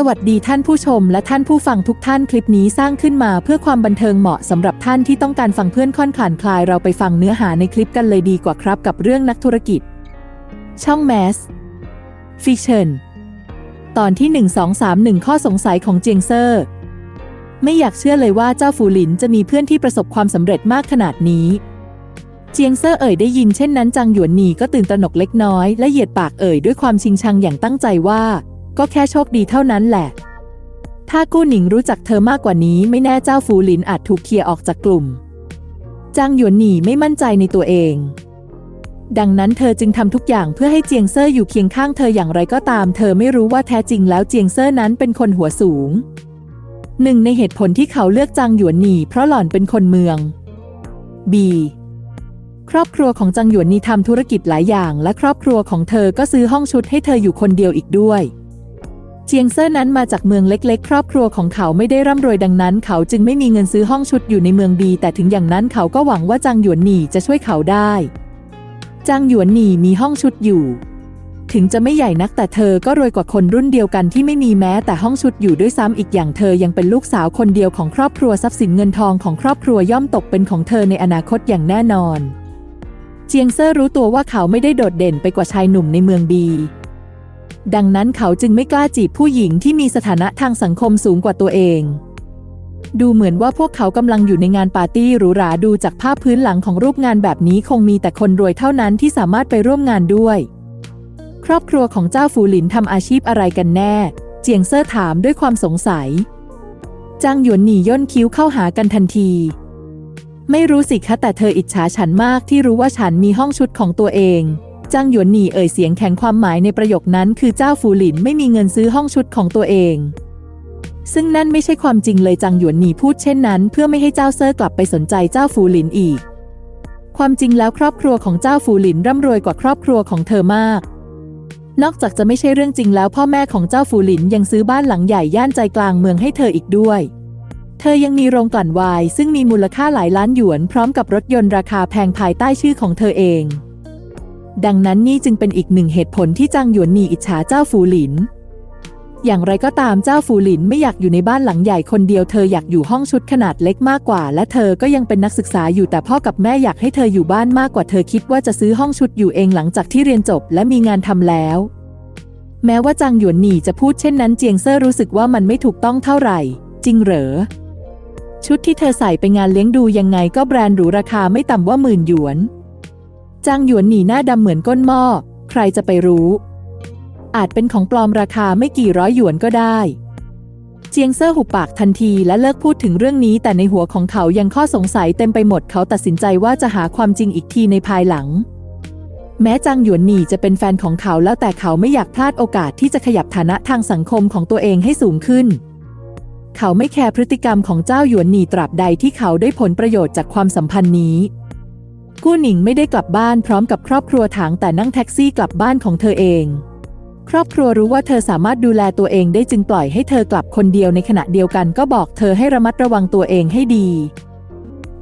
สวัสดีท่านผู้ชมและท่านผู้ฟังทุกท่านคลิปนี้สร้างขึ้นมาเพื่อความบันเทิงเหมาะสำหรับท่านที่ต้องการฟังเพื่อนค่อนขานคลายเราไปฟังเนื้อหาในคลิปกันเลยดีกว่าครับกับเรื่องนักธุรกิจ ช่องแมสฟิเชนตอนที่ 1231 ข้อสงสัยของเจียงเซอร์ ไม่อยากเชื่อเลยว่าเจ้าฟูหลินจะมีเพื่อนที่ประสบความสำเร็จมากขนาดนี้ เจียงเซอร์เอ่ยได้ยินเช่นนั้นจางหยวนหนีก็ตื่นตระหนกเล็กน้อยและเหยียดปากเอ่ยด้วยความชิงชังอย่างตั้งใจว่า ก็แค่โชคดีเท่านั้นแหละ ถ้ากู้หนิงรู้จักเธอมากกว่านี้ไม่แน่เจ้าฟูหลินอาจถูกเคลียร์ออกจากกลุ่ม จางหยวนหนีไม่มั่นใจในตัวเอง ดังนั้นเธอจึงทำทุกอย่างเพื่อให้เจียงเซอร์อยู่เคียงข้างเธออย่างไรก็ตาม เธอไม่รู้ว่าแท้จริงแล้วเจียงเซอร์นั้นเป็นคนหัวสูง หนึ่งในเหตุผลที่เขาเลือกจางหยวนหนีเพราะหล่อนเป็นคนเมือง B ครอบครัวของจางหยวนนีทำธุรกิจหลายอย่าง และครอบครัวของเธอก็ซื้อห้องชุดให้เธออยู่คนเดียวอีกด้วย เจียงเซอร์นั้นมาจากเมืองเล็ก ๆ ครอบครัวของเขาไม่ได้ร่ำรวยดังนั้น เขาจึงไม่มีเงินซื้อห้องชุดอยู่ในเมืองดีแต่ถึงอย่างนั้นเขาก็หวังว่าจางหยวนหนีจะช่วยเขาได้ จางหยวนหนีมีห้องชุดอยู่ ถึงจะไม่ใหญ่นักแต่เธอก็รวยกว่าคนรุ่นเดียวกันที่ไม่มีแม้แต่ห้องชุดอยู่ด้วยซ้ำอีกอย่างเธอยังเป็นลูกสาวคนเดียวของครอบครัวทรัพย์สินเงินทองของครอบครัวย่อมตกเป็นของเธอในอนาคตอย่างแน่นอน เจียงเซอร์รู้ตัวว่าเขาไม่ได้โดดเด่นไปกว่าชายหนุ่มในเมืองดี ดังนั้นเขาจึงไม่กล้าจีบผู้หญิงที่มีสถานะทางสังคมสูงกว่าตัวเอง ดูเหมือนว่าพวกเขากำลังอยู่ในงานปาร์ตี้หรูหราดูจากภาพพื้นหลังของรูปงานแบบนี้คงมีแต่คนรวยเท่านั้นที่สามารถไปร่วมงานด้วย ครอบครัวของเจ้าฟูหลินทำอาชีพอะไรกันแน่ เจียงเซอร์ถามด้วยความสงสัยจางหยวนหนีย่นคิ้วเข้าหากันทันที ไม่รู้สิคะแต่เธออิจฉาฉันมากที่รู้ว่าฉันมีห้องชุดของตัวเอง จางหยวนหนีเอ่ยเสียงแข็งความหมายในประโยคนั้นคือเจ้าฟูหลินไม่มีเงินซื้อห้องชุดของตัวเอง ซึ่งนั่นไม่ใช่ความจริงเลยจางหยวนหนีพูดเช่นนั้น เพื่อไม่ให้เจ้าเซอร์กลับไปสนใจเจ้าฟูหลินอีก ความจริงแล้วครอบครัวของเจ้าฟูหลินร่ำรวยกว่าครอบครัวของเธอมาก นอกจากจะไม่ใช่เรื่องจริงแล้วพ่อแม่ของเจ้าฟูหลินยังซื้อบ้านหลังใหญ่ย่านใจกลางเมืองให้เธออีกด้วยเธอยังมีโรงกลั่นไวน์ซึ่งมีมูลค่าหลายล้านหยวนพร้อมกับรถยนต์ราคาแพงภายใต้ชื่อของเธอเอง ดังนั้นนี่จึงเป็นอีกหนึ่งเหตุผลที่จางหยวนหนีอิจฉาเจ้าฟูหลิน อย่างไรก็ตามเจ้าฟูหลินไม่อยากอยู่ในบ้านหลังใหญ่คนเดียวเธออยากอยู่ห้องชุดขนาดเล็กมากกว่า และเธอก็ยังเป็นนักศึกษาอยู่แต่พ่อกับแม่อยากให้เธออยู่บ้านมากกว่าเธอคิดว่าจะซื้อห้องชุดอยู่เองหลังจากที่เรียนจบและมีงานทำแล้ว แม้ว่าจางหยวนหนีจะพูดเช่นนั้นเจียงเซอร์รู้สึกว่ามันไม่ถูกต้องเท่าไหร่ จริงเหรอชุดที่เธอใส่ไปงานเลี้ยงดูยังไงก็แบรนด์หรูราคาไม่ต่ำว่าหมื่นหยวน จางหยวนหนีหน้าดำเหมือนก้นหม้อ ใครจะไปรู้ อาจเป็นของปลอมราคาไม่กี่ร้อยหยวนก็ได้ เจียงเซอร์หุบปากทันทีและเลิกพูดถึงเรื่องนี้ แต่ในหัวของเขายังข้อสงสัยเต็มไปหมดเขาตัดสินใจว่าจะหาความจริงอีกทีในภายหลัง แม้จางหยวนหนีจะเป็นแฟนของเขาแล้วแต่เขาไม่อยากพลาดโอกาสที่จะขยับฐานะทางสังคมของตัวเองให้สูงขึ้นเขาไม่แคร์พฤติกรรมของเจ้าหยวนหนีตราบใดที่เขาได้ผลประโยชน์จากความสัมพันธ์นี้ กู้หนิงไม่ได้กลับบ้านพร้อมกับครอบครัวถางแต่นั่งแท็กซี่กลับบ้านของเธอเอง ครอบครัวรู้ว่าเธอสามารถดูแลตัวเองได้จึงปล่อยให้เธอกลับคนเดียวในขณะเดียวกันก็บอกเธอให้ระมัดระวังตัวเองให้ดี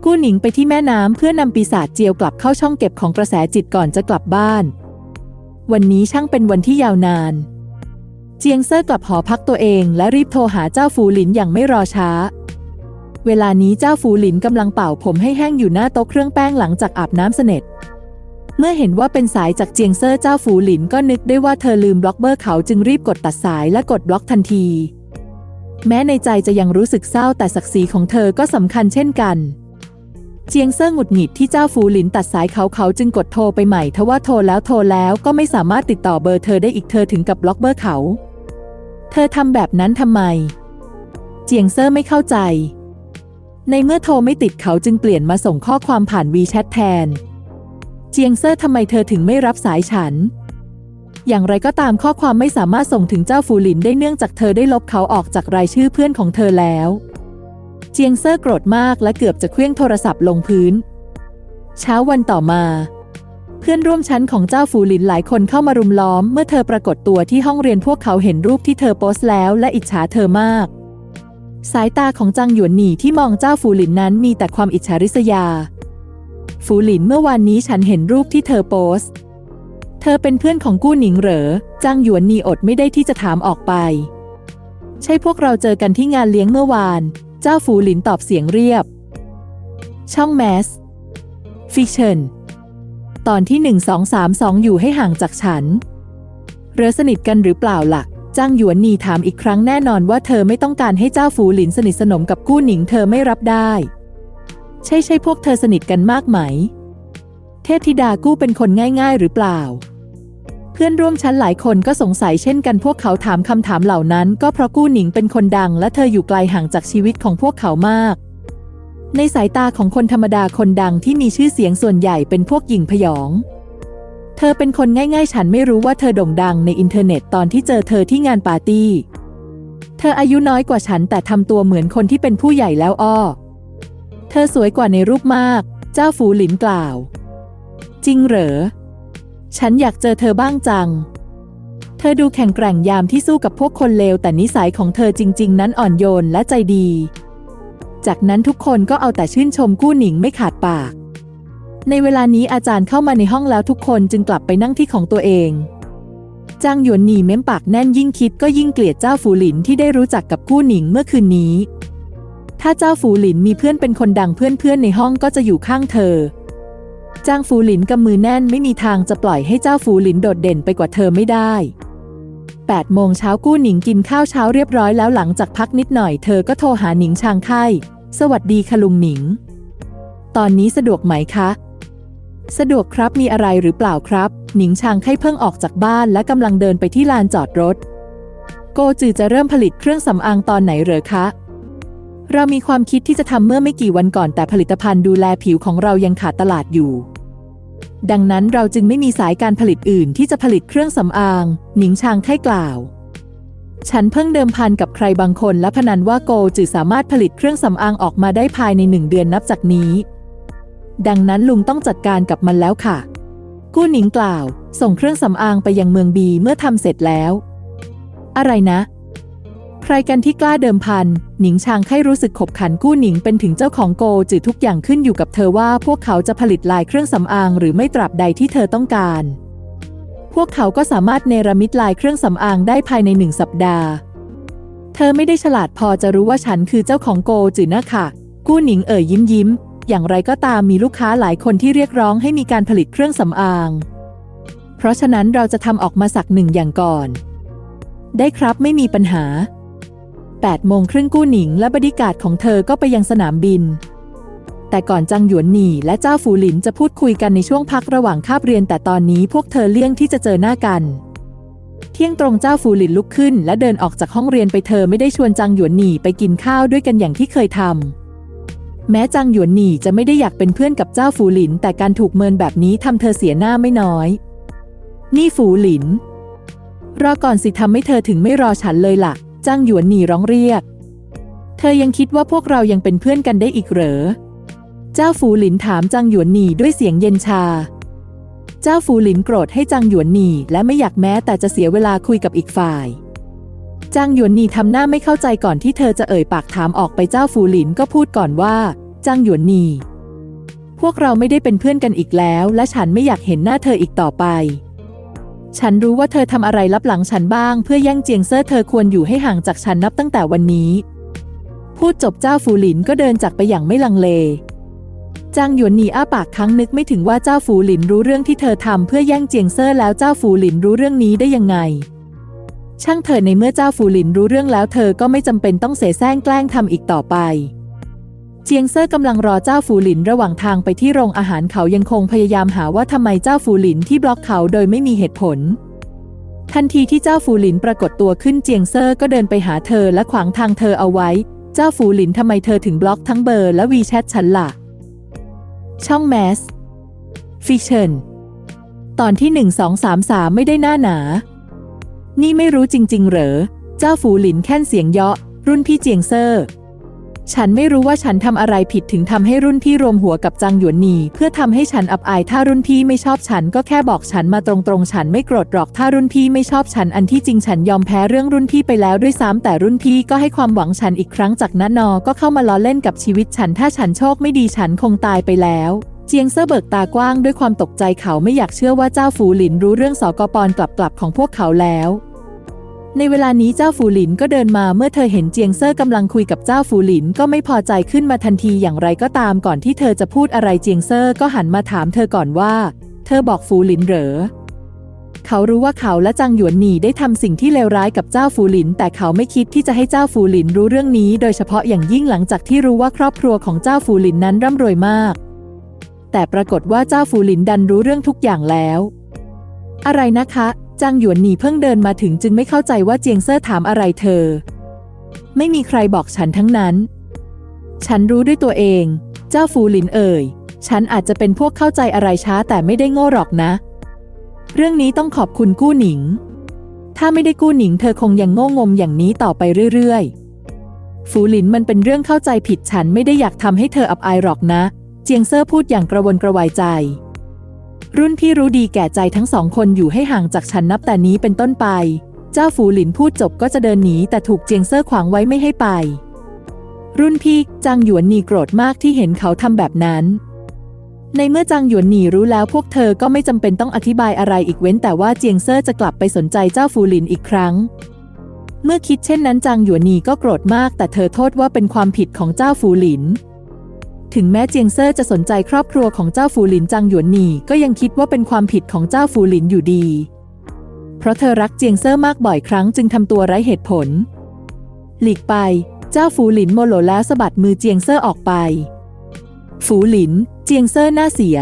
กู้หนิงไปที่แม่น้ำเพื่อนำปีศาจเจียวกลับเข้าช่องเก็บของกระแสจิตก่อนจะกลับบ้าน วันนี้ช่างเป็นวันที่ยาวนาน เจียงเซอร์กลับหอพักตัวเอง และรีบโทรหาเจ้าฟูหลินอย่างไม่รอช้า เวลานี้เจ้าฟูหลินกำลังเป่าผมให้แห้งอยู่หน้าโต๊ะเครื่องแป้งหลังจากอาบน้ำเสน็จ เมื่อเห็นว่าเป็นสายจากเจียงเซอร์เจ้าฟูหลินก็นึกได้ว่าเธอลืมบล็อกเบอร์เขาจึงรีบกดตัดสายและกดบล็อกทันที แม้ในใจจะยังรู้สึกเศร้าแต่ศักดิ์ศรีของเธอก็สำคัญเช่นกันเจียงเซอร์หงุดหงิดที่เจ้าฟูหลินตัดสายเขาเขาจึงกดโทรไปใหม่ทว่าโทรแล้วโทรแล้วก็ไม่สามารถติดต่อเบอร์เธอได้อีกเธอถึงกับบล็อกเบอร์เขา เธอทำแบบนั้นทำไม เจียงเซอร์ไม่เข้าใจ ในเมื่อโทรไม่ติดเขาจึงเปลี่ยนมาส่งข้อความผ่านวีแชทแทน เจียงเซอร์ทำไมเธอถึงไม่รับสายฉัน อย่างไรก็ตามข้อความไม่สามารถส่งถึงเจ้าฟูหลินได้เนื่องจากเธอได้ลบเขาออกจากรายชื่อเพื่อนของเธอแล้ว เจียงเซอร์โกรธมากและเกือบจะเคลื่องโทรศัพท์ลงพื้น เช้าวันต่อมา เพื่อนร่วมชั้นของเจ้าฟูหลินหลายคนเข้ามารุมล้อม เมื่อเธอปรากฏตัวที่ห้องเรียนพวกเขาเห็นรูปที่เธอโพสต์แล้ว และอิจฉาเธอมาก สายตาของจางหยวนหนีที่มองเจ้าฟูหลินนั้นมีแต่ความอิจฉาริษยาฟูหลินเมื่อวานนี้ฉันเห็นรูปที่เธอโพสต์ เธอเป็นเพื่อนของกู้หนิงเหรอจางหยวนหนีอดไม่ได้ที่จะถามออกไป ใช่พวกเราเจอกันที่งานเลี้ยงเมื่อวาน เจ้าฝูหลินตอบเสียงเรียบ ช่องแมส ฟิเชนตอนที่1232อยู่ให้ห่างจากฉันเรือสนิทกันหรือเปล่าหล่ะ จ้างหยวนนีถามอีกครั้งแน่นอนว่าเธอไม่ต้องการให้เจ้าฝูหลินสนิทสนมกับกู้หนิงเธอไม่รับได้ ใช่ใช่พวกเธอสนิทกันมากไหม เทพธิดากู้เป็นคนง่าย ๆ หรือเปล่า เพื่อนร่วมชั้นหลายคนก็สงสัยเช่นกันพวกเขาถามคำถามเหล่านั้น ก็เพราะกู้หนิงเป็นคนดัง และเธออยู่ไกลห่างจากชีวิตของพวกเขามาก ในสายตาของคนธรรมดาคนดังที่มีชื่อเสียงส่วนใหญ่เป็นพวกหญิงพยอง เธอเป็นคนง่ายๆ ฉันไม่รู้ว่าเธอโด่งดังในอินเทอร์เน็ตตอนที่เจอเธอที่งานปาร์ตี้ เธออายุน้อยกว่าฉันแต่ทำตัวเหมือนคนที่เป็นผู้ใหญ่แล้วอ้อ เธอสวยกว่าในรูปมาก เจ้าฝูหลินกล่าว จริงเหรอ ฉันอยากเจอเธอบ้างจัง เธอดูแข็งแกร่งยามที่สู้กับพวกคนเลวแต่นิสัยของเธอจริง ๆ นั้นอ่อนโยนและใจดี จากนั้นทุกคนก็เอาแต่ชื่นชมกู้หนิงไม่ขาดปาก ในเวลานี้อาจารย์เข้ามาในห้องแล้วทุกคนจึงกลับไปนั่งที่ของตัวเองจางหยวนหนีเม้มปากแน่นยิ่งคิดก็ยิ่งเกลียดเจ้าฝูหลินที่ได้รู้จักกับกู้หนิงเมื่อคืนนี้ ถ้าเจ้าฝูหลินมีเพื่อนเป็นคนดังเพื่อนๆในห้องก็จะอยู่ข้างเธอ จางฝูหลินกำมือแน่นไม่มีทางจะปล่อยให้เจ้าฝูหลินโดดเด่นไปกว่าเธอไม่ได้8โมงเช้ากู้หนิงกินข้าวเช้าเรียบร้อยแล้วหลังจากพักนิดหน่อยเธอก็โทรหาหนิงชางไข่สวัสดีค่ะลุงหนิง ตอนนี้สะดวกไหมคะ สะดวกครับมีอะไรหรือเปล่าครับ หนิงชางไข่เพิ่งออกจากบ้านและกำลังเดินไปที่ลานจอดรถ โกจือจะเริ่มผลิตเครื่องสำอางตอนไหนเหรอคะ เรามีความคิดที่จะทำเมื่อไม่กี่วันก่อนแต่ผลิตภัณฑ์ดูแลผิวของเรายังขาดตลาดอยู่ ดังนั้นเราจึงไม่มีสายการผลิตอื่นที่จะผลิตเครื่องสำอาง หนิงชางไข่กล่าว ฉันเพิ่งเดิมพันกับใครบางคนและพนันว่าโกจือสามารถผลิตเครื่องสำอางออกมาได้ภายในหนึ่งเดือนนับจากนี้ ดังนั้นลุงต้องจัดการกับมันแล้วค่ะ กู้หนิงกล่าว ส่งเครื่องสำอางไปยังเมืองบีเมื่อทำเสร็จแล้ว อะไรนะ ใครกันที่กล้าเดิมพัน หนิงชางไข่รู้สึกขบขันกู้หนิงเป็นถึงเจ้าของโกจือทุกอย่างขึ้นอยู่กับเธอว่าพวกเขาจะผลิตลายเครื่องสำอางหรือไม่ตราบใดที่เธอต้องการ พวกเขาก็สามารถเนรมิตลายเครื่องสำอางได้ภายในหนึ่งสัปดาห์เธอไม่ได้ฉลาดพอจะรู้ว่าฉันคือเจ้าของโกจือนะค่ะ กู้หนิงเอ่ยยิ้มยิ้ม อย่างไรก็ตามมีลูกค้าหลายคนที่เรียกร้องให้มีการผลิตเครื่องสำอาง เพราะฉะนั้นเราจะทำออกมาสักหนึ่งอย่างก่อน ได้ครับไม่มีปัญหา8โมงครึ่งกู้หนิงและบริการดของเธอก็ไปยังสนามบิน แต่ก่อนจังหยวนหนีและเจ้าฝูหลินจะพูดคุยกันในช่วงพักระหว่างคาบเรียน แต่ตอนนี้พวกเธอเลี่ยงที่จะเจอหน้ากัน เที่ยงตรงเจ้าฝูหลินลุกขึ้น และเดินออกจากห้องเรียนไปเธอไม่ได้ชวนจังหยวนหนีไปกินข้าวด้วยกันอย่างที่เคยทำ แม้จังหยวนหนีจะไม่ได้อยากเป็นเพื่อนกับเจ้าฝูหลิน แต่การถูกเมินแบบนี้ทำเธอเสียหน้าไม่น้อย นี่ฝูหลิน รอก่อนสิทำให้เธอถึงไม่รอฉันเลยล่ะจ้างหยวนหนีร้องเรียก เธอยังคิดว่าพวกเรายังเป็นเพื่อนกันได้อีกเหรอ เจ้าฝูหลินถามจางหยวนหนีด้วยเสียงเย็นชา เจ้าฝูหลินโกรธให้จางหยวนหนีและไม่อยากแม้แต่จะเสียเวลาคุยกับอีกฝ่าย จางหยวนนีทำหน้าไม่เข้าใจก่อนที่เธอจะเอ่ยปากถามออกไปเจ้าฝูหลินก็พูดก่อนว่าจางหยวนนีพวกเราไม่ได้เป็นเพื่อนกันอีกแล้ว และฉันไม่อยากเห็นหน้าเธออีกต่อไป ฉันรู้ว่าเธอทำอะไรลับหลังฉันบ้าง เพื่อแย่งเจียงเซอร์เธอควรอยู่ให้ห่างจากฉันนับตั้งแต่วันนี้ พูดจบเจ้าฟูหลินก็เดินจากไปอย่างไม่ลังเลจางหยวนหนีอ้าปากครั้งนึกไม่ถึงว่าเจ้าฟูหลินรู้เรื่องที่เธอทำเพื่อแย่งเจียงเซอร์แล้วเจ้าฟูหลินรู้เรื่องนี้ได้ยังไง ช่างเธอในเมื่อเจ้าฟูหลินรู้เรื่องแล้วเธอก็ไม่จำเป็นต้องเสแสร้งแกล้งทำอีกต่อไปเจียงเซอร์กำลังรอเจ้าฟูหลินระหว่างทางไปที่โรงอาหารเขายังคงพยายามหาว่าทำไมเจ้าฟูหลินที่บล็อกเขาโดยไม่มีเหตุผล ทันทีที่เจ้าฟูหลินปรากฏตัวขึ้นเจียงเซอร์ก็เดินไปหาเธอและขวางทางเธอเอาไว้ เจ้าฟูหลินทำไมเธอถึงบล็อกทั้งเบอร์และวีแชทฉันล่ะ ช่องแมสฟิชเชนตอนที่ 1233 ไม่ได้หน้าหนา นี่ไม่รู้จริง ๆ เหรอ เจ้าฟูหลินแค่นเสียงเยาะ รุ่นพี่เจียงเซอร์ ฉันไม่รู้ว่าฉันทำอะไรผิดถึงทำให้รุ่นพี่รวมหัวกับจางหยวนหนีเพื่อทำให้ฉันอับอายถ้ารุ่นพี่ไม่ชอบฉันก็แค่บอกฉันมาตรงๆ ฉันไม่โกรธหรอกถ้ารุ่นพี่ไม่ชอบฉันอันที่จริงฉันยอมแพ้เรื่องรุ่นพี่ไปแล้วด้วยซ้ำแต่รุ่นพี่ก็ให้ความหวังฉันอีกครั้งจากนั้นนอก็เข้ามาล้อเล่นกับชีวิตฉันถ้าฉันโชคไม่ดีฉันคงตายไปแล้ว เจียงเซอร์เบิกตากว้างด้วยความตกใจเขาไม่อยากเชื่อว่าเจ้าฝูหลินรู้เรื่องสกปรกลับๆของพวกเขาแล้ว ในเวลานี้เจ้าฝูหลินก็เดินมาเมื่อเธอเห็นเจียงเซอร์กำลังคุยกับเจ้าฝูหลินก็ไม่พอใจขึ้นมาทันทีอย่างไรก็ตามก่อนที่เธอจะพูดอะไรเจียงเซอร์ก็หันมาถามเธอก่อนว่า เธอบอกฝูหลินเหรอเขารู้ว่าเขาและจางหยวนหนีได้ทำสิ่งที่เลวร้ายกับเจ้าฟูหลิน แต่เขาไม่คิดที่จะให้เจ้าฟูหลินรู้เรื่องนี้ โดยเฉพาะอย่างยิ่งหลังจากที่รู้ว่าครอบครัวของเจ้าฟูหลินนั้นร่ำรวยมาก แต่ปรากฏว่าเจ้าฟูหลินดันรู้เรื่องทุกอย่างแล้ว อะไรนะคะ จางหยวนหนีเพิ่งเดินมาถึงจึงไม่เข้าใจว่าเจียงเซอร์ถามอะไรเธอ ไม่มีใครบอกฉันทั้งนั้น ฉันรู้ด้วยตัวเอง เจ้าฟูหลินเอ่ย ฉันอาจจะเป็นพวกเข้าใจอะไรช้าแต่ไม่ได้โง่หรอกนะ เรื่องนี้ต้องขอบคุณกู้หนิง ถ้าไม่ได้กู้หนิงเธอคงยังโง่งมอย่างนี้ต่อไปเรื่อยๆ ฟูหลินมันเป็นเรื่องเข้าใจผิดฉันไม่ได้อยากทำให้เธออับอายหรอกนะ เจียงเซอร์พูดอย่างกระวนกระวายใจ รุ่นพี่รู้ดีแก่ใจทั้งสองคนอยู่ให้ห่างจากฉันนับแต่นี้เป็นต้นไป เจ้าฟูหลินพูดจบก็จะเดินหนีแต่ถูกเจียงเซอร์ขวางไว้ไม่ให้ไป รุ่นพี่จางหยวนหนีโกรธมากที่เห็นเขาทำแบบนั้น ในเมื่อจางหยวนหนีรู้แล้วพวกเธอก็ไม่จำเป็นต้องอธิบายอะไรอีกเว้นแต่ว่าเจียงเซอร์จะกลับไปสนใจเจ้าฟูหลินอีกครั้งเมื่อคิดเช่นนั้นจางหยวนหนีก็โกรธมากแต่เธอโทษว่าเป็นความผิดของเจ้าฟูหลิน ถึงแม้เจียงเซอร์จะสนใจครอบครัวของเจ้าฟูหลินจางหยวนหนีก็ยังคิดว่าเป็นความผิดของเจ้าฟูหลินอยู่ดี เพราะเธอรักเจียงเซอร์มากบ่อยครั้งจึงทำตัวไร้เหตุผล หลีกไป เจ้าฟูหลินโมโหแล้วสะบัดมือเจียงเซอร์ออกไป ฝูหลิน เจียงเซอร์หน้าเสีย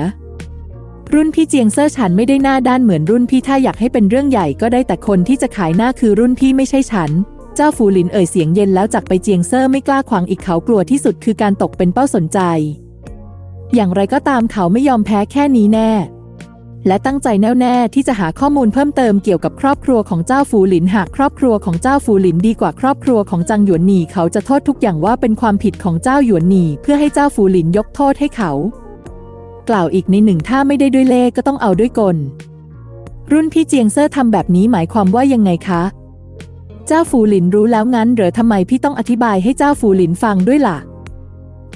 รุ่นพี่เจียงเซอร์ฉันไม่ได้หน้าด้านเหมือนรุ่นพี่ถ้าอยากให้เป็นเรื่องใหญ่ก็ได้แต่คนที่จะขายหน้าคือรุ่นพี่ไม่ใช่ฉัน เจ้าฝูหลินเอ่ยเสียงเย็นแล้วจากไปเจียงเซอร์ไม่กล้าขวางอีกเขากลัวที่สุดคือการตกเป็นเป้าสนใจ อย่างไรก็ตามเขาไม่ยอมแพ้แค่นี้แน่ และตั้งใจแน่วแน่ที่จะหาข้อมูลเพิ่มเติมเกี่ยวกับครอบครัวของเจ้าฟูหลินหากครอบครัวของเจ้าฟูหลินดีกว่าครอบครัวของจังหยวนหนีเขาจะโทษทุกอย่างว่าเป็นความผิดของเจ้าหยวนหนีเพื่อให้เจ้าฟูหลินยกโทษให้เขา กล่าวอีกในหนึ่งถ้าไม่ได้ด้วยเล่ก็ต้องเอาด้วยกลรุ่นพี่เจียงเซอร์ทำแบบนี้หมายความว่ายังไงคะ เจ้าฟูหลินรู้แล้วงั้นเหรอทำไมพี่ต้องอธิบายให้เจ้าฟูหลินฟังด้วยล่ะ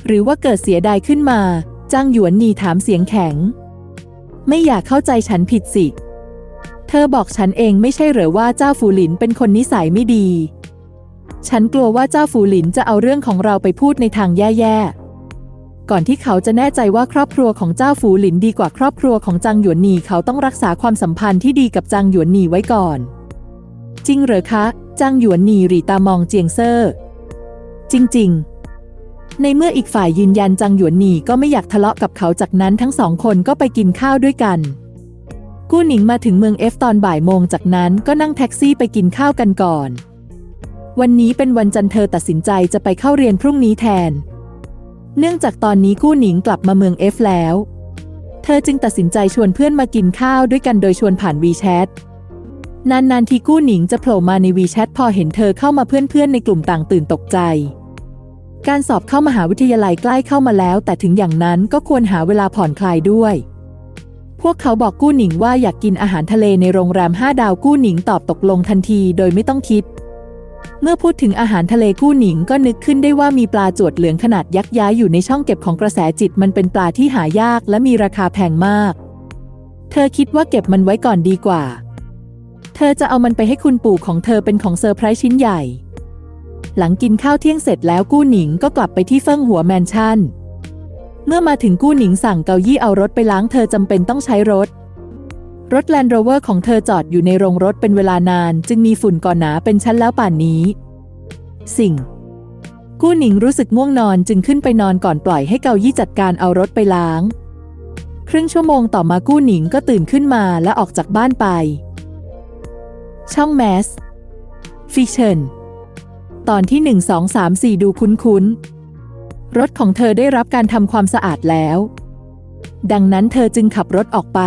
หรือว่าเกิดเสียดายขึ้นมาจางหยวนหนีถามเสียงแข็ง ไม่อยากเข้าใจฉันผิดสิ เธอบอกฉันเองไม่ใช่เหรอว่าเจ้าฟูหลินเป็นคนนิสัยไม่ดี ฉันกลัวว่าเจ้าฟูหลินจะเอาเรื่องของเราไปพูดในทางแย่ๆ ก่อนที่เขาจะแน่ใจว่าครอบครัวของเจ้าฟูหลินดีกว่าครอบครัวของจางหยวนหนีเขาต้องรักษาความสัมพันธ์ที่ดีกับจางหยวนหนีไว้ก่อน จริงเหรอคะ จางหยวนหนีหรีตามองเจียงเซอร์จริง ๆ ในเมื่ออีกฝ่ายยืนยันจางหยวนหนีก็ไม่อยากทะเลาะกับเขาจากนั้นทั้งสองคนก็ไปกินข้าวด้วยกัน กู้หนิงมาถึงเมืองเอฟตอนบ่ายโมงจากนั้นก็นั่งแท็กซี่ไปกินข้าวกันก่อน วันนี้เป็นวันจันทร์เธอตัดสินใจจะไปเข้าเรียนพรุ่งนี้แทน เนื่องจากตอนนี้กู้หนิงกลับมาเมืองเอฟแล้ว เธอจึงตัดสินใจชวนเพื่อนมากินข้าวด้วยกันโดยชวนผ่านวีแชท นานๆทีกู้หนิงจะโผล่มาในวีแชทพอเห็นเธอเข้ามาเพื่อนๆ ในกลุ่มต่างตื่นตกใจ การสอบเข้ามหาวิทยาลัยใกล้เข้ามาแล้ว แต่ถึงอย่างนั้นก็ควรหาเวลาผ่อนคลายด้วย พวกเขาบอกกู้หนิงว่าอยากกินอาหารทะเลในโรงแรม5ดาวกู้หนิงตอบตกลงทันทีโดยไม่ต้องคิด เมื่อพูดถึงอาหารทะเลกู้หนิงก็นึกขึ้นได้ว่ามีปลาจวดเหลืองขนาดยักษ์ย้ายอยู่ในช่องเก็บของกระแสจิตมันเป็นปลาที่หายากและมีราคาแพงมาก เธอคิดว่าเก็บมันไว้ก่อนดีกว่า เธอจะเอามันไปให้คุณปู่ของเธอเป็นของเซอร์ไพรส์ชิ้นใหญ่ หลังกินข้าวเที่ยงเสร็จแล้วกู้หนิงก็กลับไปที่เฟิ่งหัวแมนชั่น เมื่อมาถึงกู้หนิงสั่งเกายี่เอารถไปล้างเธอจำเป็นต้องใช้รถ รถแลนด์โรเวอร์ของเธอจอดอยู่ในโรงรถเป็นเวลานาน จึงมีฝุ่นก่อนหนาเป็นชั้นแล้วป่านนี้ สิ่ง กู้หนิงรู้สึกง่วงนอนจึงขึ้นไปนอนก่อนปล่อยให้เกายี่จัดการเอารถไปล้าง ครึ่งชั่วโมงต่อมากู้หนิงก็ตื่นขึ้นมาและออกจากบ้านไป ช่องแมสฟิชเชนตอนที่1 2 3 4ดูคุ้นๆ รถของเธอได้รับการทำความสะอาดแล้ว ดังนั้นเธอจึงขับรถออกไป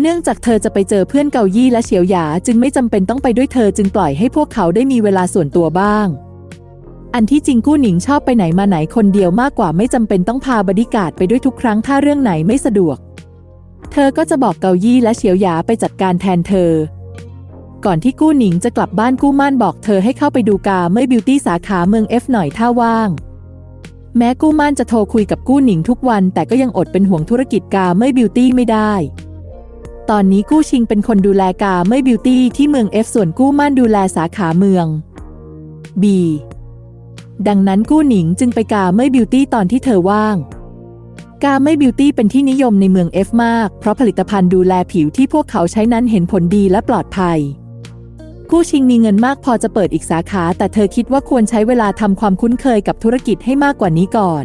เนื่องจากเธอจะไปเจอเพื่อนเกายี่และเฉียวหยาจึงไม่จำเป็นต้องไปด้วยเธอจึงปล่อยให้พวกเขาได้มีเวลาส่วนตัวบ้าง อันที่จริงกู้หนิงชอบไปไหนมาไหนคนเดียวมากกว่าไม่จำเป็นต้องพาบดีการ์ดไปด้วยทุกครั้งถ้าเรื่องไหนไม่สะดวก เธอก็จะบอกเกายี่และเฉียวหยาไปจัดการแทนเธอ ก่อนที่กู้หนิงจะกลับบ้านกู้ม่านบอกเธอให้เข้าไปดูกาเมื่อบิวตี้สาขาเมืองเอฟหน่อยถ้าว่าง แม้กู้ม่านจะโทรคุยกับกู้หนิงทุกวันแต่ก็ยังอดเป็นห่วงธุรกิจกาเมื่อบิวตี้ไม่ได้ ตอนนี้กู้ชิงเป็นคนดูแลกาเมยบิวตี้ที่เมือง F ส่วนกู้ม่านดูแลสาขาเมือง B ดังนั้นกู้หนิงจึงไปกาเมยบิวตี้ตอนที่เธอว่างกาเมยบิวตี้เป็นที่นิยมในเมือง F มาก เพราะผลิตภัณฑ์ดูแลผิวที่พวกเขาใช้นั้นเห็นผลดีและปลอดภัย กู้ชิงมีเงินมากพอจะเปิดอีกสาขา แต่เธอคิดว่าควรใช้เวลาทำความคุ้นเคยกับธุรกิจให้มากกว่านี้ก่อน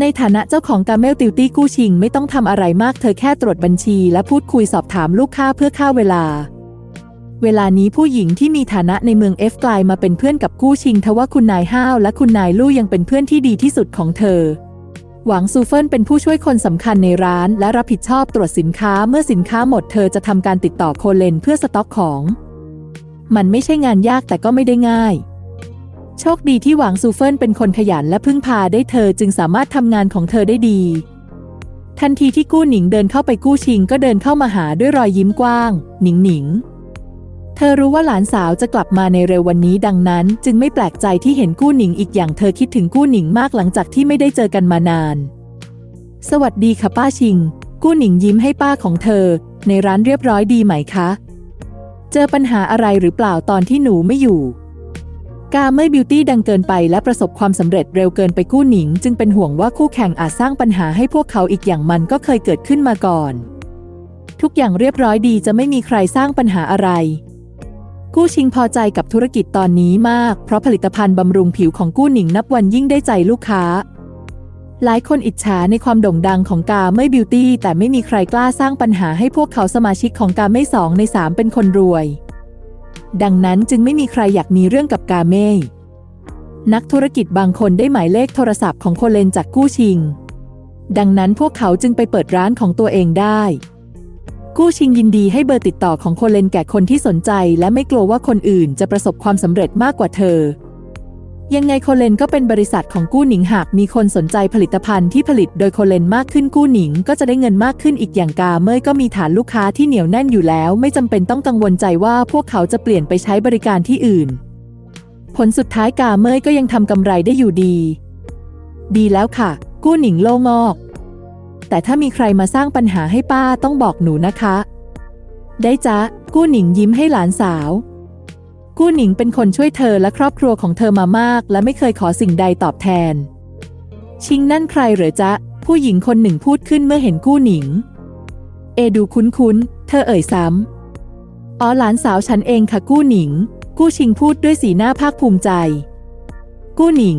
ในฐานะเจ้าของกาเมลติวตี้กู้ชิงไม่ต้องทำอะไรมากเธอแค่ตรวจบัญชี และพูดคุยสอบถามลูกค้าเพื่อฆ่าเวลา เวลานี้ผู้หญิงที่มีฐานะในเมืองเอฟกลายมาเป็นเพื่อนกับกู้ชิงทว่าคุณนายห้าวและคุณนายลู่ยังเป็นเพื่อนที่ดีที่สุดของเธอหวังซูเฟินเป็นผู้ช่วยคนสำคัญในร้าน และรับผิดชอบตรวจสินค้าเมื่อสินค้าหมดเธอจะทำการติดต่อโคเลนเพื่อสต็อกของ มันไม่ใช่งานยากแต่ก็ไม่ได้ง่าย โชคดีที่หวังซูเฟินเป็นคนขยันและพึ่งพาได้เธอจึงสามารถทำงานของเธอได้ดี ทันทีที่กู้หนิงเดินเข้าไปกู้ชิงก็เดินเข้ามาหาด้วยรอยยิ้มกว้าง หนิงหนิง เธอรู้ว่าหลานสาวจะกลับมาในเร็ววันนี้ดังนั้น จึงไม่แปลกใจที่เห็นกู้หนิงอีกอย่างเธอคิดถึงกู้หนิงมากหลังจากที่ไม่ได้เจอกันมานาน สวัสดีค่ะป้าชิง กู้หนิงยิ้มให้ป้าของเธอ ในร้านเรียบร้อยดีไหมคะ เจอปัญหาอะไรหรือเปล่าตอนที่หนูไม่อยู่ กาเมยบิวตี้ดังเกินไปและประสบความสำเร็จเร็วเกินไปกู้หนิง จึงเป็นห่วงว่าคู่แข่งอาจสร้างปัญหาให้พวกเขาอีกอย่างมันก็เคยเกิดขึ้นมาก่อน ทุกอย่างเรียบร้อยดีจะไม่มีใครสร้างปัญหาอะไรกู้ชิงพอใจกับธุรกิจตอนนี้มาก เพราะผลิตภัณฑ์บำรุงผิวของกู้หนิงนับวันยิ่งได้ใจลูกค้า หลายคนอิจฉาในความโด่งดังของกาเมยบิวตี้แต่ไม่มีใครกล้าสร้างปัญหาให้พวกเขาสมาชิกของกาเมยสองในสามเป็นคนรวย ดังนั้นจึงไม่มีใครอยากมีเรื่องกับกาเมยนักธุรกิจบางคนได้หมายเลขโทรศัพท์ของโคเลนจากกู้ชิง ดังนั้นพวกเขาจึงไปเปิดร้านของตัวเองได้ กู้ชิงยินดีให้เบอร์ติดต่อของโคเลนแก่คนที่สนใจ และไม่กลัวว่าคนอื่นจะประสบความสำเร็จมากกว่าเธอ ยังไงโคเลนก็เป็นบริษัทของกู้หนิงหากมีคนสนใจผลิตภัณฑ์ที่ผลิตโดยโคเลนมากขึ้นกู้หนิง ก็จะได้เงินมากขึ้นอีกอย่างกาเมยก็มีฐานลูกค้าที่เหนียวแน่นอยู่แล้ว ไม่จำเป็นต้องกังวลใจว่าพวกเขาจะเปลี่ยนไปใช้บริการที่อื่น ผลสุดท้ายกาเมยก็ยังทำกำไรได้อยู่ดี ดีแล้วค่ะ กู้หนิงโล่งอก แต่ถ้ามีใครมาสร้างปัญหาให้ป้าต้องบอกหนูนะคะ ได้จ้ะกู้หนิงยิ้มให้หลานสาว กู้หนิงเป็นคนช่วยเธอและครอบครัวของเธอมามาก และไม่เคยขอสิ่งใดตอบแทน ชิงนั่นใครเหรอจ๊ะ ผู้หญิงคนหนึ่งพูดขึ้นเมื่อเห็นกู้หนิง เอดูคุ้นๆ เธอเอ่ยซ้ำอ๋อหลานสาวฉันเองค่ะกู้หนิง กู้ชิงพูดด้วยสีหน้าภาคภูมิใจ กู้หนิง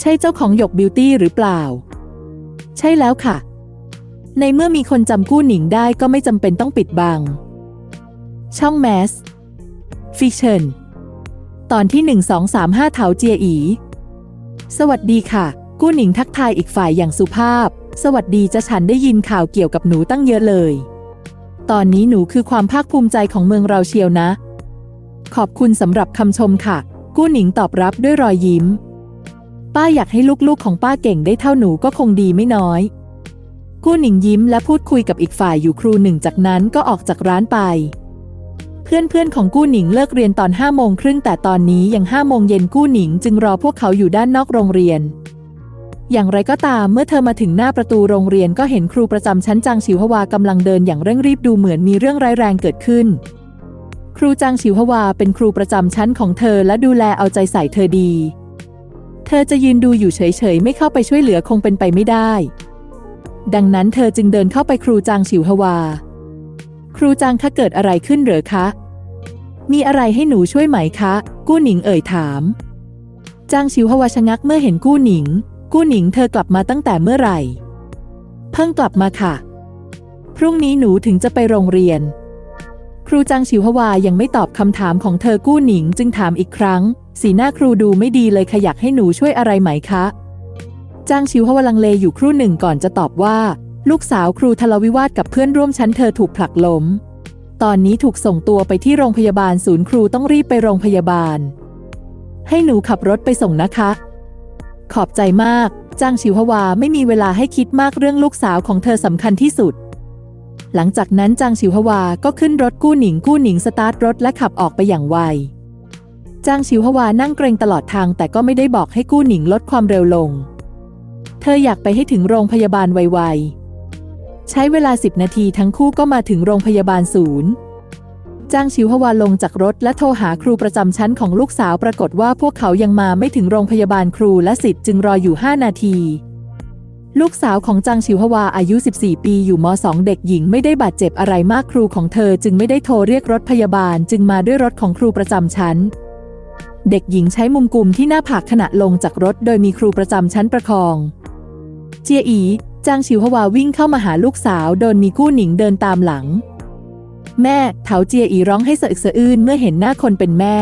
ใช่เจ้าของหยกบิวตี้หรือเปล่า ใช่แล้วค่ะ ในเมื่อมีคนจำกู้หนิงได้ก็ไม่จำเป็นต้องปิดบัง ช่องแมส ฟิเชนตอนที่ 1235เถาเจียอี สวัสดีค่ะ กู้หนิงทักทายอีกฝ่ายอย่างสุภาพ สวัสดีจะฉันได้ยินข่าวเกี่ยวกับหนูตั้งเยอะเลย ตอนนี้หนูคือความภาคภูมิใจของเมืองเราเชียวนะ ขอบคุณสำหรับคำชมค่ะ กู้หนิงตอบรับด้วยรอยยิ้ม ป้าอยากให้ลูกๆของป้าเก่งได้เท่าหนูก็คงดีไม่น้อย กู้หนิงยิ้มและพูดคุยกับอีกฝ่ายอยู่ครูหนึ่งจากนั้นก็ออกจากร้านไป เพื่อนๆของกู้หนิงเลิกเรียนตอนห้าโมงครึ่งแต่ตอนนี้ยังห้าโมงเย็นกู้หนิงจึงรอพวกเขาอยู่ด้านนอกโรงเรียน อย่างไรก็ตามเมื่อเธอมาถึงหน้าประตูโรงเรียนก็เห็นครูประจำชั้นจางฉิวฮวากำลังเดินอย่างเร่งรีบดูเหมือนมีเรื่องร้ายแรงเกิดขึ้น ครูจางฉิวฮวาเป็นครูประจำชั้นของเธอและดูแลเอาใจใส่เธอดี เธอจะยืนดูอยู่เฉยๆไม่เข้าไปช่วยเหลือคงเป็นไปไม่ได้ ดังนั้นเธอจึงเดินเข้าไปครูจางฉิวฮวา ครูจางคะเกิดอะไรขึ้นเหรอคะ มีอะไรให้หนูช่วยไหมคะ กู้หนิงเอ่ยถาม จางฉิวฮวาชะงักเมื่อเห็นกู้หนิง กู้หนิงเธอกลับมาตั้งแต่เมื่อไหร่ เพิ่งกลับมาค่ะ พรุ่งนี้หนูถึงจะไปโรงเรียน ครูจางฉิวฮวายังไม่ตอบคำถามของเธอกู้หนิงจึงถามอีกครั้ง สีหน้าครูดูไม่ดีเลยขยักให้หนูช่วยอะไรไหมคะ จางชิวฮวาลังเลอยู่ครู่หนึ่งก่อนจะตอบว่า ลูกสาวครูทะเลาวิวาทกับเพื่อนร่วมชั้นเธอถูกผลักล้ม ตอนนี้ถูกส่งตัวไปที่โรงพยาบาลศูนย์ครูต้องรีบไปโรงพยาบาล ให้หนูขับรถไปส่งนะคะ ขอบใจมากจางชิวฮวาไม่มีเวลาให้คิดมากเรื่องลูกสาวของเธอสำคัญที่สุด หลังจากนั้นจางชิวฮวาก็ขึ้นรถกู้หนิงกู้หนิงสตาร์ทรถและขับออกไปอย่างไวจางชิวฮวานั่งเกรงตลอดทางแต่ก็ไม่ได้บอกให้กู้หนิงลดความเร็วลง เธออยากไปให้ถึงโรงพยาบาลไวๆ ใช้เวลา 10 นาทีทั้งคู่ก็มาถึงโรงพยาบาลศูนย์จางชิวฮวาลงจากรถและโทรหาครูประจำชั้นของลูกสาวปรากฏว่าพวกเขายังมาไม่ถึงโรงพยาบาลครูและสิทธิ์จึงรออยู่ 5 นาที ลูกสาวของจางชิวฮวาอายุ 14 ปีอยู่ม 2 เด็กหญิงไม่ได้บาดเจ็บอะไรมากครูของเธอจึงไม่ได้โทรเรียกรถพยาบาลจึงมาด้วยรถของครูประจำชั้น เด็กหญิงใช้มุมกุมที่หน้าผากขณะลงจากรถ โดยมีครูประจำชั้นประคอง เจียอี จางชิวฮวาวิ่งเข้ามาหาลูกสาวโดยมีกู้หนิงเดินตามหลัง แม่เถาเจียอีร้องให้สะอึกสะอื้นเมื่อเห็นหน้าคนเป็นแม่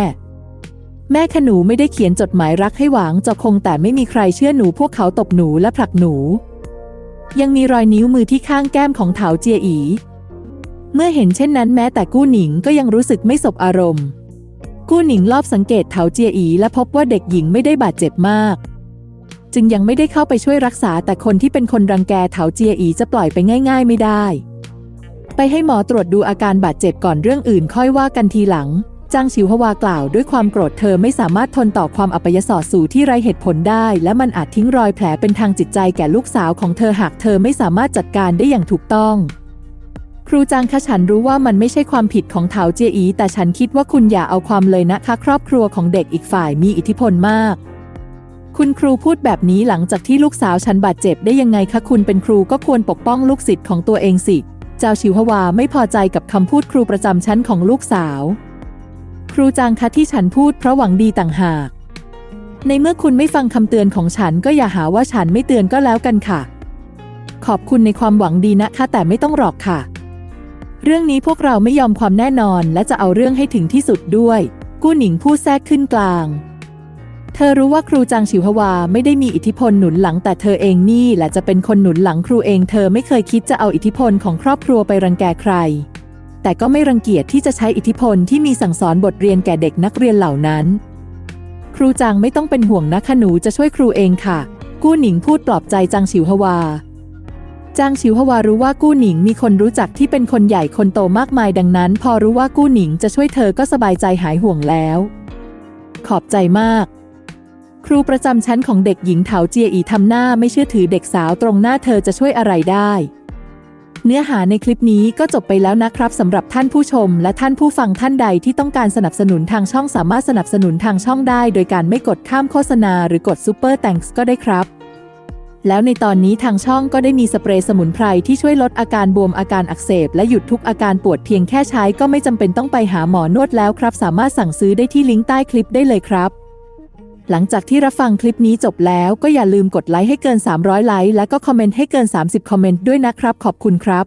แม่ขนูไม่ได้เขียนจดหมายรักให้หวางจอคงแต่ไม่มีใครเชื่อหนูพวกเขาตบหนูและผลักหนู ยังมีรอยนิ้วมือที่ข้างแก้มของเถาเจียอี เมื่อเห็นเช่นนั้นแม้แต่กู้หนิงก็ยังรู้สึกไม่สบอารมณ์ กู้หนิงรอบสังเกตเถาเจียอีและพบว่าเด็กหญิงไม่ได้บาดเจ็บมาก จึงยังไม่ได้เข้าไปช่วยรักษา แต่คนที่เป็นคนรังแกเถาเจียอีจะปล่อยไปง่าย ๆ ไม่ได้ ไปให้หมอตรวจดูอาการบาดเจ็บก่อนเรื่องอื่นค่อยว่ากันทีหลังจางชิวฮวากล่าวด้วยความโกรธเธอไม่สามารถทนต่อความอัปยศสู่ที่ไรเหตุผลได้ และมันอาจทิ้งรอยแผลเป็นทางจิตใจแก่ลูกสาวของเธอหากเธอไม่สามารถจัดการได้อย่างถูกต้อง ครูจางคะฉันรู้ว่ามันไม่ใช่ความผิดของเถาเจียอี แต่ฉันคิดว่าคุณอย่าเอาความเลยนะคะ ครอบครัวของเด็กอีกฝ่ายมีอิทธิพลมาก คุณครูพูดแบบนี้หลังจากที่ลูกสาวฉันบาดเจ็บได้ยังไงคะคุณเป็นครูก็ควรปกป้องลูกศิษย์ของตัวเองสิ เจ้าชิวฮวาไม่พอใจกับคำพูดครูประจำชั้นของลูกสาว ครูจางคะที่ฉันพูดเพราะหวังดีต่างหาก ในเมื่อคุณไม่ฟังคำเตือนของฉันก็อย่าหาว่าฉันไม่เตือนก็แล้วกันค่ะ ขอบคุณในความหวังดีนะคะ แต่ไม่ต้องหรอกค่ะ เรื่องนี้พวกเราไม่ยอมความแน่นอนและจะเอาเรื่องให้ถึงที่สุดด้วย กู้หนิงพูดแทรกขึ้นกลาง เธอรู้ว่าครูจางฉิวฮวาไม่ได้มีอิทธิพลหนุนหลังแต่เธอเองนี่แหละจะเป็นคนหนุนหลังครูเอง เธอไม่เคยคิดจะเอาอิทธิพลของครอบครัวไปรังแกใคร แต่ก็ไม่รังเกียจที่จะใช้อิทธิพลที่มีสั่งสอนบทเรียนแก่เด็กนักเรียนเหล่านั้น ครูจางไม่ต้องเป็นห่วงนะคะหนูจะช่วยครูเองค่ะ กู้หนิงพูดปลอบใจจางฉิวฮวาจางชิวฮวารู้ว่ากู้หนิงมีคนรู้จักที่เป็นคนใหญ่คนโตมากมายดังนั้น พอรู้ว่ากู้หนิงจะช่วยเธอก็สบายใจหายห่วงแล้ว ขอบใจมาก ครูประจำชั้นของเด็กหญิงเถาเจียอีทำหน้าไม่เชื่อถือเด็กสาวตรงหน้าเธอจะช่วยอะไรได้ เนื้อหาในคลิปนี้ก็จบไปแล้วนะครับสำหรับท่านผู้ชมและท่านผู้ฟังท่านใดที่ต้องการสนับสนุนทางช่องสามารถสนับสนุนทางช่องได้ โดยการไม่กดข้ามโฆษณาหรือกดซูเปอร์แตงส์ก็ได้ครับแล้วในตอนนี้ทางช่องก็ได้มีสเปรย์สมุนไพรที่ช่วยลดอาการบวมอาการอักเสบ และหยุดทุกอาการปวดเพียงแค่ใช้ก็ไม่จำเป็นต้องไปหาหมอนวดแล้วครับ สามารถสั่งซื้อได้ที่ลิงก์ใต้คลิปได้เลยครับ หลังจากที่รับฟังคลิปนี้จบแล้วก็อย่าลืมกดไลค์ให้เกิน 300 ไลค์และก็คอมเมนต์ให้เกิน 30 คอมเมนต์ด้วยนะครับ ขอบคุณครับ